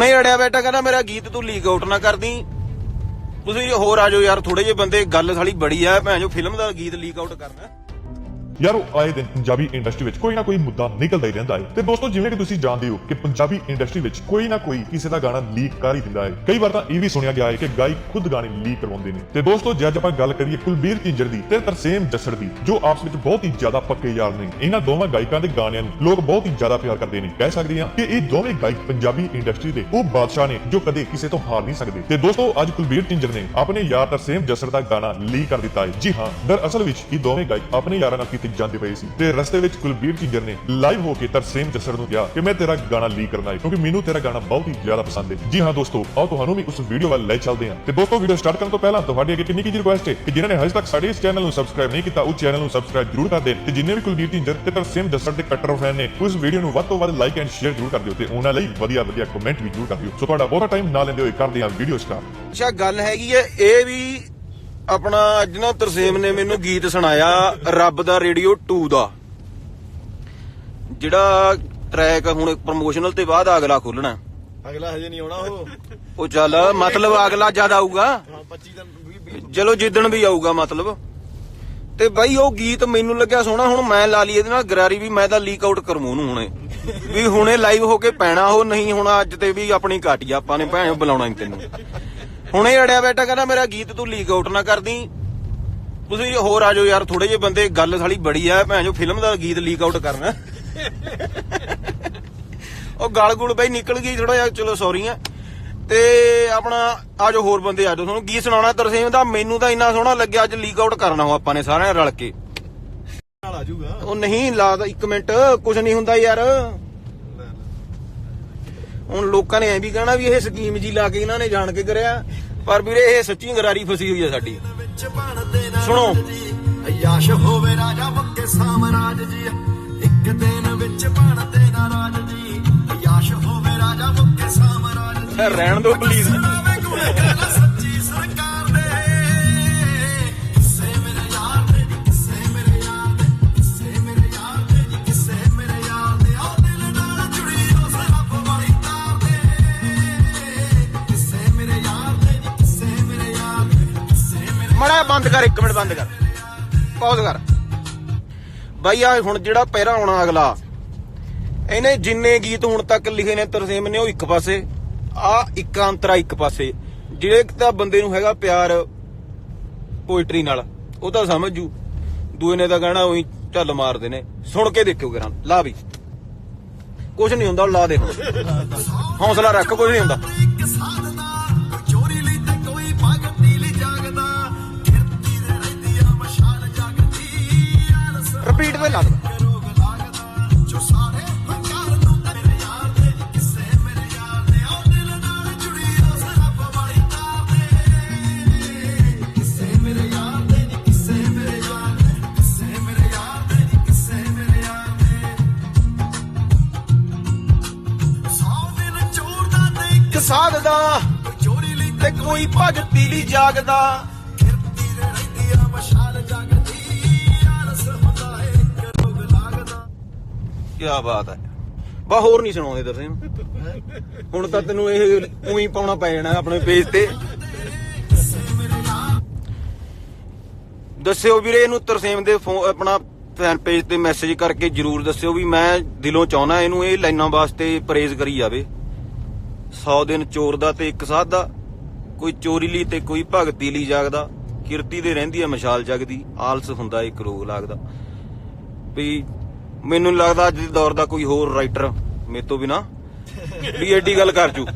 ਨਹੀਂ ਅੜਿਆ ਬੈਠਾ, ਕਹਿੰਦਾ ਮੇਰਾ ਗੀਤ ਤੂੰ ਲੀਕ ਆਊਟ ਨਾ ਕਰਦੀ। ਤੁਸੀਂ ਹੋਰ ਆ ਜਾਓ ਯਾਰ ਥੋੜੇ ਜਿਹੇ ਬੰਦੇ, ਗੱਲ ਸਾਲੀ ਬੜੀ ਆ, ਭੈਣ ਜੋ ਫਿਲਮ ਦਾ ਗੀਤ ਲੀਕ ਆਊਟ ਕਰਨਾ। ਯਾਰ ਉਹ ਆਏ ਦਿਨ ਪੰਜਾਬੀ ਇੰਡਸਟਰੀ ਵਿੱਚ ਕੋਈ ਨਾ ਕੋਈ ਮੁੱਦਾ ਨਿਕਲਦਾ ਹੀ ਰਹਿੰਦਾ ਹੈ। ਤੇ ਦੋਸਤੋ, ਜਿਵੇਂ ਕਿ ਤੁਸੀਂ ਜਾਣਦੇ ਹੋ ਕਿ ਪੰਜਾਬੀ ਇੰਡਸਟਰੀ ਵਿੱਚ ਕੋਈ ਨਾ ਕੋਈ ਕਿਸੇ ਦਾ ਗਾਣਾ ਲੀਕ ਕਰ ਹੀ ਦਿੰਦਾ ਹੈ। ਕਈ ਵਾਰ ਤਾਂ ਇਹ ਵੀ ਸੁਣਿਆ ਗਿਆ ਹੈ ਕਿ ਗਾਇਕ ਖੁਦ ਗਾਣੇ ਲੀਕ ਕਰਵਾਉਂਦੇ ਨੇ। ਤੇ ਦੋਸਤੋ, ਜੇ ਅੱਜ ਆਪਾਂ ਗੱਲ ਕਰੀਏ ਕੁਲਬੀਰ ਝਿੰਜਰ ਦੀ, ਤੇ ਤਰਸੇਮ ਜੱਸੜ ਦੀ, ਜੋ ਆਪਸ ਵਿੱਚ ਬਹੁਤ ਹੀ ਜ਼ਿਆਦਾ ਪੱਕੇ ਯਾਰ ਨੇ। ਇਹਨਾਂ ਦੋਵਾਂ ਗਾਇਕਾਂ ਦੇ ਗਾਣਿਆਂ ਨੂੰ ਲੋਕ ਬਹੁਤ ਹੀ ਜ਼ਿਆਦਾ ਪਿਆਰ ਕਰਦੇ ਨੇ। ਕਹਿ ਸਕਦੇ ਹਾਂ ਕਿ ਇਹ ਦੋਵੇਂ ਗਾਇਕ ਪੰਜਾਬੀ ਇੰਡਸਟਰੀ ਦੇ ਉਹ ਬਾਦਸ਼ਾਹ ਨੇ, ਜੋ ਕਦੇ ਕਿਸੇ ਤੋਂ ਹਾਰ ਨਹੀਂ ਸਕਦੇ। ਤੇ ਦੋਸਤੋ, ਅੱਜ ਕੁਲਬੀਰ ਝਿੰਜਰ ਨੇ ਆਪਣੇ ਯਾਰ ਤਰਸੇਮ ਜੱਸੜ ਦਾ ਗਾਣਾ ਲੀਕ ਕਰ ਦਿੱਤਾ ਹੈ। ਜੀ ਹਾਂ, ਦਰਅਸਲ ਵਿੱਚ ਇਹ ਦੋਵੇਂ ਗਾਇਕ ਆਪਣੇ ਯਾਰਾਂ ਨਾਲ ਕੀਤੀ ਜਾਂਦੇ ਪਏ ਸੀ ਤੇ ਰਸਤੇ ਵਿੱਚ ਕੁਲਬੀਰ ਝਿੰਜਰ ਨੇ ਲਾਈਵ ਹੋ ਕੇ ਤਰਸੇਮ ਜੱਸੜ ਨੂੰ ਕਿਹਾ ਕਿ ਮੈਂ ਤੇਰਾ ਗਾਣਾ ਲੀਕ ਕਰਨਾ ਹੈ ਕਿਉਂਕਿ ਮੈਨੂੰ ਤੇਰਾ ਗਾਣਾ ਬਹੁਤ ਹੀ ਜ਼ਿਆਦਾ ਪਸੰਦ ਹੈ ਜੀ ਹਾਂ ਦੋਸਤੋ, ਆਓ ਤੁਹਾਨੂੰ ਵੀ ਉਸ ਵੀਡੀਓ ਵੱਲ ਲੈ ਚੱਲਦੇ ਹਾਂ। ਤੇ ਦੋਸਤੋ ਵੀਡੀਓ ਸਟਾਰਟ ਕਰਨ ਤੋਂ ਪਹਿਲਾਂ ਤੁਹਾਡੀ ਅੱਗੇ ਕਿੰਨੀ ਕੀ ਰਿਕੁਐਸਟ ਹੈ ਕਿ ਜਿਨ੍ਹਾਂ ਨੇ ਹਜੇ ਤੱਕ ਸਾਡੇ ਇਸ ਚੈਨਲ ਨੂੰ ਸਬਸਕ੍ਰਾਈਬ ਨਹੀਂ ਕੀਤਾ ਉਹ ਚੈਨਲ ਨੂੰ ਸਬਸਕ੍ਰਾਈਬ ਜਰੂਰ ਕਰ ਦੇਣ ਤੇ ਜਿੰਨੇ ਵੀ ਕੁਲਬੀਰ ਝਿੰਜਰ ਤੇ ਤਰਸੇਮ ਜੱਸੜ ਦੇ ਕੱਟਰ ਫੈਨ ਨੇ, ਉਸ ਵੀਡੀਓ ਨੂੰ ਵੱਧ ਤੋਂ ਵੱਧ ਲਾਈਕ ਐਂਡ ਸ਼ੇਅਰ ਜਰੂਰ ਕਰ ਦਿਓ ਤੇ ਉਹਨਾਂ ਲਈ ਵਧੀਆ ਵਧੀਆ ਕਮੈਂਟ ਵੀ ਜਰੂਰ ਕਰ ਦਿਓ। ਸੋ ਤੁਹਾਡਾ ਬਹੁਤਾ ਟਾਈਮ ਨਾ ਲੈਂਦੇ ਹੋਏ ਕਰਦੇ ਹਾਂ ਵੀਡੀਓ ਸਟਾਰਟ ਅੱਛਾ, ਗੱਲ ਹੈਗੀ ਹੈ ਇਹ ਵੀ ਆਪਣਾ ਅੱਜ ਨਾ ਤਰਸੇਮ ਨੇ ਮੈਨੂੰ ਗੀਤ ਸੁਣਾਇਆ ਰੱਬ ਦਾ ਰੇਡੀਓ 2 ਦਾ। ਜਿਹੜਾ ਟਰੈਕ ਹੁਣ ਪ੍ਰੋਮੋਸ਼ਨਲ ਤੇ ਬਾਅਦ ਅਗਲਾ ਖੋਲਣਾ। ਅਗਲਾ ਹਜੇ ਨਹੀਂ ਆਉਣਾ ਉਹ। ਉਹ ਚੱਲ ਮਤਲਬ ਅਗਲਾ ਜਦ ਆਊਗਾ। ਹਾਂ 25 ਦਿਨ 20 ਚਲੋ ਜਿੱਦਣ ਵੀ ਆਊਗਾ ਮਤਲਬ। ਤੇ ਬਾਈ ਉਹ ਗੀਤ ਮੈਨੂੰ ਲੱਗਿਆ ਸੋਹਣਾ ਹੁਣ ਮੈਂ ਲਾ ਲਈ ਇਹਦੇ ਨਾਲ ਗਰਾਰੀ ਵੀ ਮੈਂ ਤਾਂ ਲੀਕ ਆਊਟ ਕਰਮੂ ਉਹਨੂੰ ਹੁਣੇ। ਵੀ ਹੁਣੇ ਲਾਈਵ ਹੋ ਕੇ ਪੈਣਾ ਉਹ ਨਹੀਂ ਹੁਣ ਅੱਜ ਤੇ ਵੀ ਆਪਣੀ ਕਾਟੀ ਆਪਾਂ ਨੇ ਭੈਣ ਬੁਲਾਉਣਾ ਨਹੀਂ ਤੈਨੂੰ। ਹੁਣੇ ਅੜਿਆ ਬੇਟਾ ਕਹਿੰਦਾ ਮੇਰਾ ਗੀਤ ਤੂੰ ਲੀਕ ਆਊਟ ਨਾ ਕਰਦੀ। ਤੁਸੀਂ ਹੋਰ ਆ ਜਾਓ ਯਾਰ ਥੋੜੇ ਜਿਹੇ ਬੰਦੇ ਗੱਲ ਸਾਲੀ ਬੜੀ ਆ ਭੈਣ ਜੋ ਫਿਲਮ ਦਾ ਗੀਤ ਲੀਕ ਆਊਟ ਕਰਨਾ। ਉਹ ਗਲ ਗੁਲ ਬਈ ਨਿਕਲ ਗਈ ਥੋੜਾ ਜਿਹਾ ਚਲੋ ਸੌਰੀ ਆ। ਤੇ ਆਪਣਾ ਆ ਜੋ ਹੋਰ ਬੰਦੇ ਆ ਜਾਓ ਤੁਹਾਨੂੰ ਗੀਤ ਸੁਣਾਉਣਾ ਤਰਸੇਮ ਦਾ ਮੈਨੂੰ ਤਾਂ ਇੰਨਾ ਸੋਹਣਾ ਲੱਗਿਆ ਅੱਜ ਲੀਕ ਆਊਟ ਕਰਨਾ ਉਹ ਆਪਾਂ ਨੇ ਸਾਰਿਆਂ ਰਲ ਕੇ। ਨਾਲ ਆ ਜਾਊਗਾ। ਉਹ ਨਹੀਂ ਲਾਦਾ ਇੱਕ ਮਿੰਟ ਕੁਝ ਨਹੀਂ ਹੁੰਦਾ ਯਾਰ। ਹੁਣ ਲੋਕਾਂ ਨੇ ਐ ਵੀ ਕਹਿਣਾ ਵੀ ਇਹ ਸਕੀਮ ਜੀ ਲਾ ਕੇ ਇਹਨਾਂ ਨੇ ਜਾਣ ਕੇ ਕਰਿਆ ਪਰ ਵੀਰੇ ਇਹ ਸੱਚੀ ਗਰਾਰੀ ਫਸੀ ਹੋਈ ਹੈ ਸਾਡੀ। ਸੁਣੋ। ਅਯਾਸ਼ ਹੋਵੇ ਰਾਜਾ ਮੱਕੇ ਸਾਮਰਾਜ ਜੀ ਇੱਕ ਦਿਨ ਵਿੱਚ ਬਣਦੇ ਨਾ ਰਾਜ ਜੀ। ਅਯਾਸ਼ ਹੋਵੇ ਰਾਜਾ ਮੱਕੇ ਸਾਮਰਾਜ ਜੀ। ਰਹਿਣ ਦਿਓ ਪਲੀਜ਼ ਬੰਦ ਕਰ, ਇੱਕ ਮਿੰਟ ਬੰਦ ਕਰ। ਪੌਜ਼ ਕਰ। ਬਾਈ ਆ ਹੁਣ ਜਿਹੜਾ ਪਹਿਰਾ ਆਉਣਾ ਅਗਲਾ, ਇਹਨੇ ਜਿੰਨੇ ਗੀਤ ਹੁਣ ਤੱਕ ਲਿਖੇ ਨੇ ਤਰਸੇਮ ਨੇ, ਉਹ ਇੱਕ ਪਾਸੇ ਆ ਇੱਕ ਅੰਤਰਾ ਇੱਕ ਪਾਸੇ, ਜਿਹੜੇ ਤਾਂ ਬੰਦੇ ਨੂੰ ਹੈਗਾ ਪਿਆਰ ਪੋਇਟਰੀ ਨਾਲ, ਉਹ ਤਾਂ ਸਮਝ ਜੂ। ਦੂਏ ਨੇ ਤਾਂ ਕਹਿਣਾ, ਉਹੀ ਝੱਲ ਮਾਰਦੇ ਨੇ। ਸੁਣ ਕੇ ਦੇਖਿਓ ਗਰਾਂ ਲਾ ਵੀ। ਕੁਝ ਨਹੀਂ ਹੁੰਦਾ, ਲਾ ਦੇ ਹੁਣ। ਹੌਸਲਾ ਰੱਖ ਕੁਝ ਨਹੀਂ ਹੁੰਦਾ। ਸਾਧਦਾ। ਚੋਰੀ ਲਈ ਤੇ ਕੋਈ ਭਗਤੀ ਲਈ ਜਾਗਦਾ। ਕਿਰਤੀ ਰਹਿੰਦੀ ਆ ਮਸ਼ਾਲ ਜਗਦੀ, ਆਲਸ ਹੁੰਦਾ ਏ ਇੱਕ ਰੋਗ ਕੀ ਬਾਤ ਹੈ। ਬਾ ਹੋਰ ਨਹੀਂ ਸੁਣਾਉਂਦੇ ਤਰਸੇਮ ਹੁਣ ਤਾਂ ਤੈਨੂੰ ਇਹ ਉਹੀ ਪਾਉਣਾ ਪੈ ਜਾਣਾ ਆਪਣੇ ਪੇਜ ਤੇ। ਦੱਸਿਓ ਵੀਰੇ, ਇਹਨੂੰ ਤਰਸੇਮ ਦੇ ਆਪਣਾ ਫੈਨ ਪੇਜ ਤੇ ਮੈਸੇਜ ਕਰਕੇ ਜਰੂਰ ਦੱਸਿਓ ਵੀ ਮੈਂ ਦਿਲੋਂ ਚਾਹਣਾ ਇਹਨੂੰ ਇਹ ਲਾਈਨਾਂ ਵਾਸਤੇ ਪ੍ਰੇਜ਼ ਕਰੀ ਜਾਵੇ। 100 ਦਿਨ ਚੋਰ ਦਾ ਤੇ ਇੱਕ ਸਾਧ ਦਾ, ਕੋਈ ਚੋਰੀ ਲਈ ਤੇ ਕੋਈ ਭਗਤੀ ਲਈ ਜਾਗਦਾ। ਕਿਰਤੀ ਦੇ ਰਹਿੰਦੀ ਹੈ ਮਸ਼ਾਲ ਜਗਦੀ ਆਲਸ ਹੁੰਦਾ ਇੱਕ ਰੋਗ ਲੱਗਦਾ। ਵੀ ਮੈਨੂੰ ਲੱਗਦਾ ਅੱਜ ਦੇ ਦੌਰ ਦਾ ਕੋਈ ਹੋਰ ਰਾਈਟਰ ਮੇਰੇ ਤੋਂ ਬਿਨਾ। ਵੀ ਐਡੀ ਗੱਲ ਕਰ ਜੂ।